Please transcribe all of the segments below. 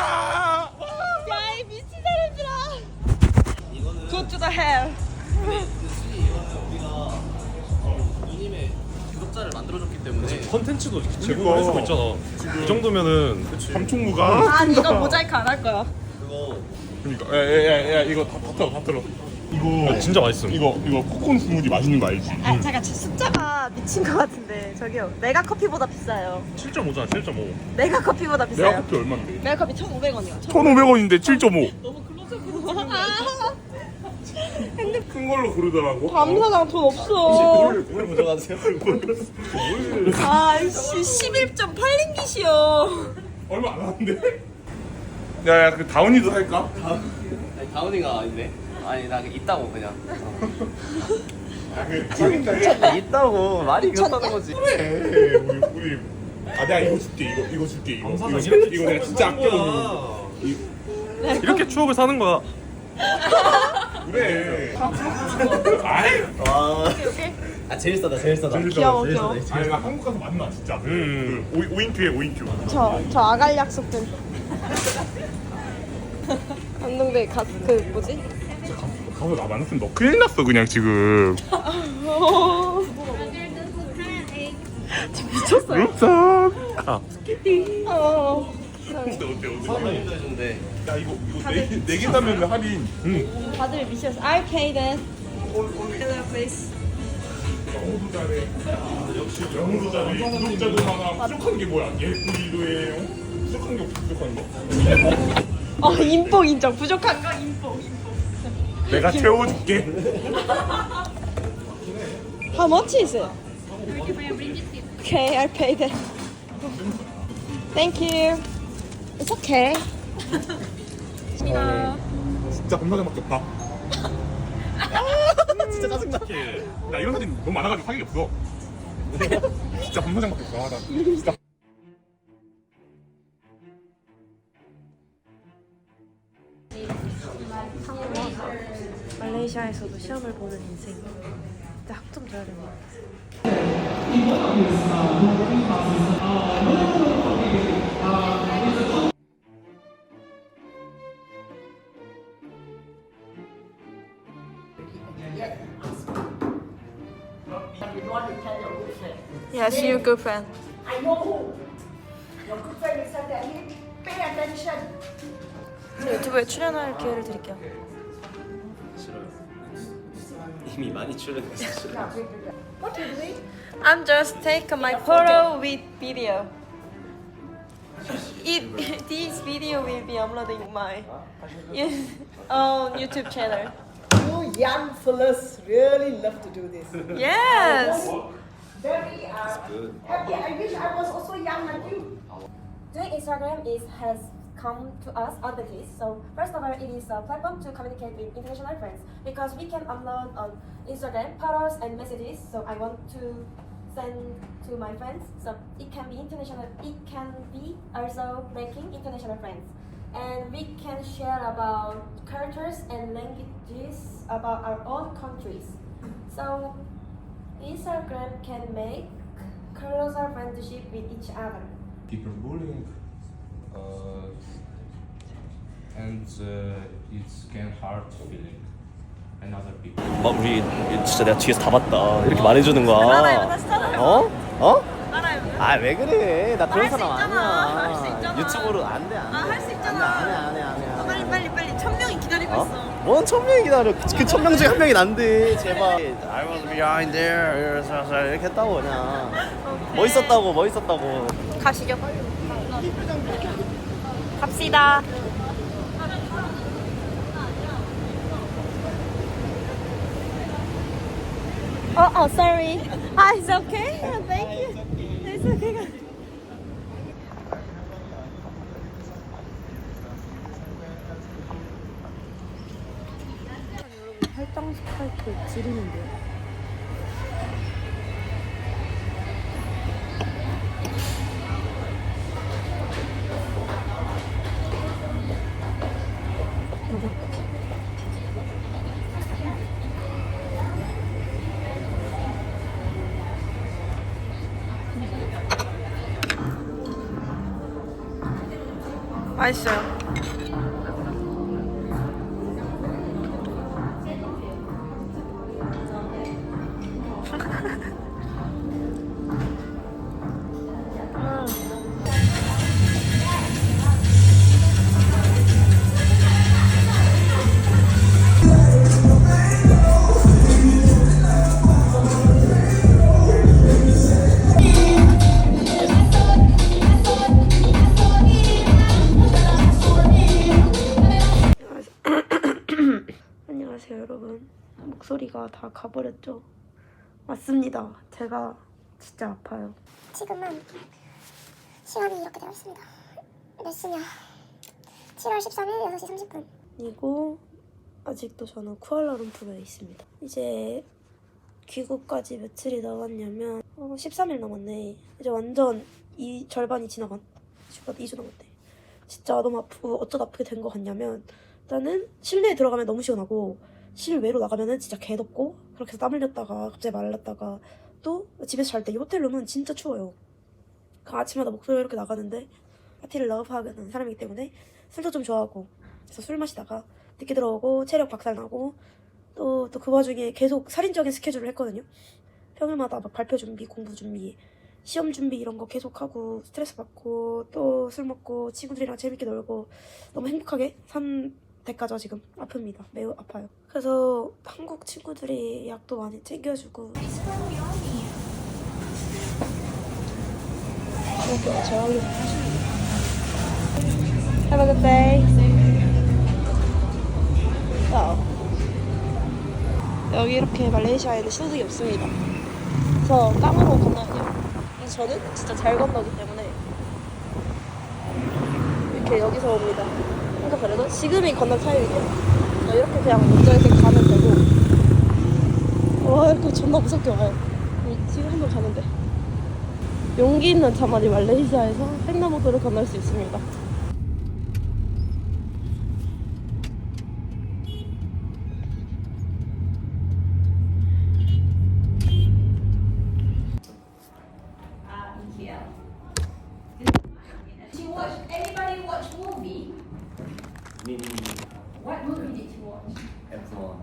나온다. 야 이 미친 사람들아. Go to the hell. 누님의 구독자를 만들어줬기 때문에 컨텐츠도 제공을 해주고 있잖아. 이 정도면은 삼총무가. 아니 이거 모자이크 안 할 거야. 그거 그러니까 야야야 이거 다, 다 틀어 다 틀어. 이거 아, 진짜 맛있음. 이거 이거 코콘 스무디 맛있는 거 알지? 아 잠깐 저 숫자가 미친 것 같은데 저기요 메가 커피보다 비싸요. 7.5잖아, 7.5. 메가 커피보다 비싸요. 내가 커피 얼마인데? 메가 커피 1,500원이요. 1,500원인데 7.5. 너무 클로즈업으로. 아, 큰 걸로 고르더라고. 감사장 돈 없어. 뭘 가져가세요? 아이씨 11점 팔린 기시요. 얼마 안 하는데? 야야 그 다운이도 살까? 다운이가 아닌데 아니 나 있다고 그냥. 그 사귄다. 있다고. 말이 그렇다는 거지. 그래 우리 우리. 아 내가 이거 줄게 이거 이거 줄게 이거. 이거, 이거, 이거 내가 진짜 아껴놓는 거 이렇게 추억을 사는 거야. 그래. 아이. 아. 제일 싸다 제일 싸다. 귀여워 귀여워. 아니 나 한국 가서 만나 진짜. 음. 그 오, 오인큐에 오인큐. 저, 저 아갈 약속된. 안동대 가, 그 뭐지? 가서 나 만났으면 너 큰일 났어 그냥 지금. 미쳤어요. 룩삭 어. 어때 어때 어때? 인도해준대 야 이거 이거 네개 사면 할인. 응. 다들 미쳤어. Hello, please. 영어도 잘해 역시 영어도 잘해 구독자도 많아. 부족한 게 뭐야? 예쁘기도 해 어? 부족한 게 없어 부족한 거? 어, 인복 인정. 부족한 거 인복. 내가 채워줄게 How much is it? Okay, I pay that. Thank you. It's okay. 진짜 겁나게밖에 없다 진짜 짜증나 나 이런 사진 너무 많아가지고 사기 없어 진짜 없어 아, 나 진짜 말레이시아에서도 시험을 보는 인생. 근데 학점 줘야 것 같아. You good friend. I know who. Your good friend is that pay attention. 제 유튜브에 출연할 기회를 드릴게요. 이미 많이 출연했어 What are you doing? I'm just taking my photo with video. It, this video will be uploading my own YouTube channel. You young fellas really love to do this. Yes. Very uh, happy. I wish I was also young like you. Doing Instagram is has come to us on advantage. So first of all, it is a platform to communicate with international friends because we can upload on Instagram photos and messages. So I want to send to my friends. So it can be international. It can be also making international friends, and we can share about cultures and languages about our own countries. So Instagram can make closer friendship with each other. cyberbullying uh, and uh, it's can hurt feeling another people. 막 우리 진짜 내가 뒤에서 다 봤다 이렇게 말해주는 거야. 어? 어? 나라에 아왜 그래 나 그런 할수 사람 있잖아. 할수 아니야 있잖아. 유튜브로 안돼 안돼 아, 할수 있잖아. 안돼 안돼 안돼 아, 빨리 빨리 빨리 천 명이 기다리고 어? 있어. 뭔 천 명이 기다려 그천 명 중에 한 명이 난데 제발 I was behind there 이렇게 했다고 그냥 멋있었다고 멋있었다고 가시죠. 갑시다. Oh, oh, sorry. Ah, it's okay. Thank you. It's okay. 할당 스파이크 지리는데요. 맛있어요. 목소리가 다 가버렸죠 맞습니다 제가 진짜 아파요 지금은 시간이 이렇게 되어 있습니다. 몇 시냐? 7월 13일 6시 30분. 그리고 아직도 저는 쿠알라룸푸르에 있습니다 이제 귀국까지 며칠이 남았냐면 어, 13일 남았네 이제 완전 이 절반이 지나간 2주 남았네 진짜 너무 아프고 어쩌다 아프게 된 것 같냐면 일단은 실내에 들어가면 너무 시원하고 실외로 나가면은 진짜 개덥고 그렇게 해서 땀 흘렸다가 갑자기 말랐다가 또 집에서 잘 때 이 호텔룸은 진짜 추워요. 그 아침마다 목소리가 이렇게 나가는데 파티를 러브하는 사람이기 때문에 술도 좀 좋아하고 그래서 술 마시다가 늦게 들어오고 체력 박살나고 또 또 그 와중에 계속 살인적인 스케줄을 했거든요. 평일마다 막 발표 준비 공부 준비 시험 준비 이런 거 계속 하고 스트레스 받고 또 술 먹고 친구들이랑 재밌게 놀고 너무 행복하게 산 때까지 지금 아픕니다. 매우 아파요. 그래서 한국 친구들이 약도 많이 챙겨주고. Have a good day. 자, 여기 이렇게 말레이시아에는 신호등이 없습니다. 그래서 깡으로. 근데 저는 진짜 잘 건너기 때문에 이렇게 여기서 옵니다. 그러니까 그래도 지금이 건널 타이밍이에요. 이렇게 그냥 운전해서 가면 되고 와 이렇게 존나 무섭게 와요. 지금 한번 가는데 용기 있는 자만이 말레이시아에서 횡단보도를 건널 수 있습니다. Watch, anybody watch movie? What movie did you watch? F1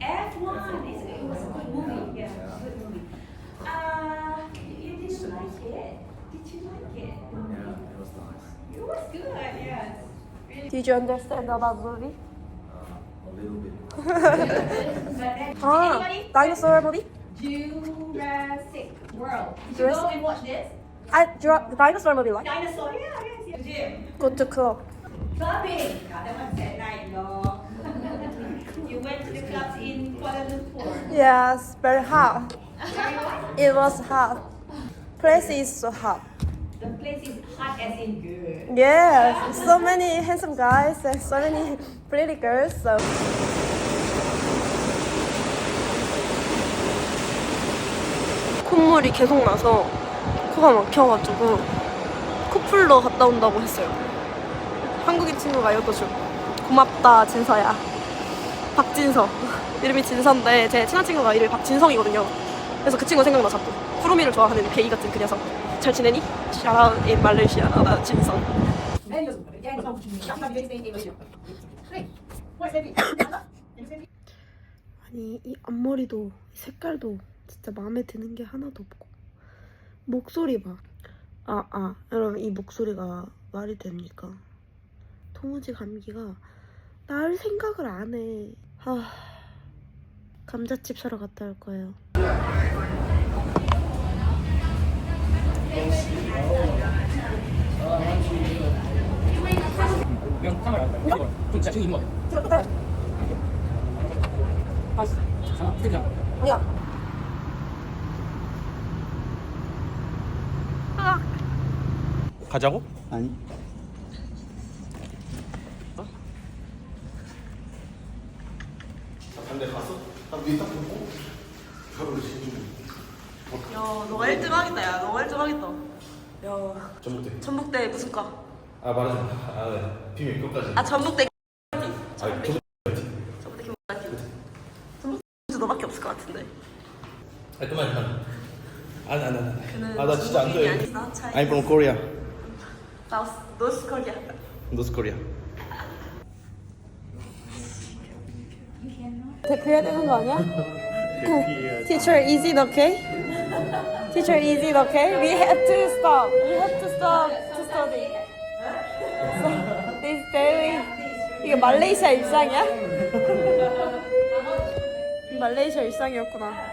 F1. It's, it was a good movie. Yeah, good movie. Uh, you, you didn't like it? Did you like it? Yeah, it was nice. It was good, yes. Did you understand about movie? A little bit. But then, 아, anybody? dinosaur movie? Jurassic World. Did you Jurassic- go and watch this? I draw the dinosaur movie like. Dinosaur, yeah, yes, yes. Jim. Go to club. Clubbing. God, that was at night, no. you went to the clubs in Kuala Lumpur. Yes, very hot. It was hot. Place is so hot. The place is hot as in good. Yes, so many handsome guys and so many pretty girls. So. 콧물이 계속 나서 코가 막혀가지고 코풀러 갔다 온다고 했어요. 한국인 친구가 이것도 고맙다 진서야. 박진서. 이름이 진서인데 제 친한 친구가 이름이 박진성이거든요. 그래서 그 친구 생각나 자꾸. 쿠루미를 좋아하는 게이 같은 그 녀석. 잘 지내니? Out in Malaysia. 나 진성. 아니 이 앞머리도 색깔도 진짜 마음에 드는 게 하나도 없고 목소리 봐. 아, 아, 여러분 이 목소리가 말이 됩니까? 통우지 감기가 나을 생각을 안 해. 아, 감자칩 사러 갔다 올 거예요. 야. 가자고? 아니 야, 너가 1등 하겠다, 야. 너가 1등 하겠다. 야, 전북대 전북대 무슨 과? 아 말하지 마 아, 네. 비밀 끝까지 아, 전북대 아 전북 전북대 김학기. 전북대 너밖에 없을 것 같은데. 아 그만 그만 아니 그는 아나 진짜 안 중국인이 돼. 아니라 차이. I'm from Korea 사우스 노스 코리아. 노스 코리아. 대피해야 되는 거 아니야? Teacher, is it okay? Teacher, is it okay? We have to stop. We have to stop to study. So, this day, 이게 말레이시아 일상이야? 말레이시아 일상이었구나.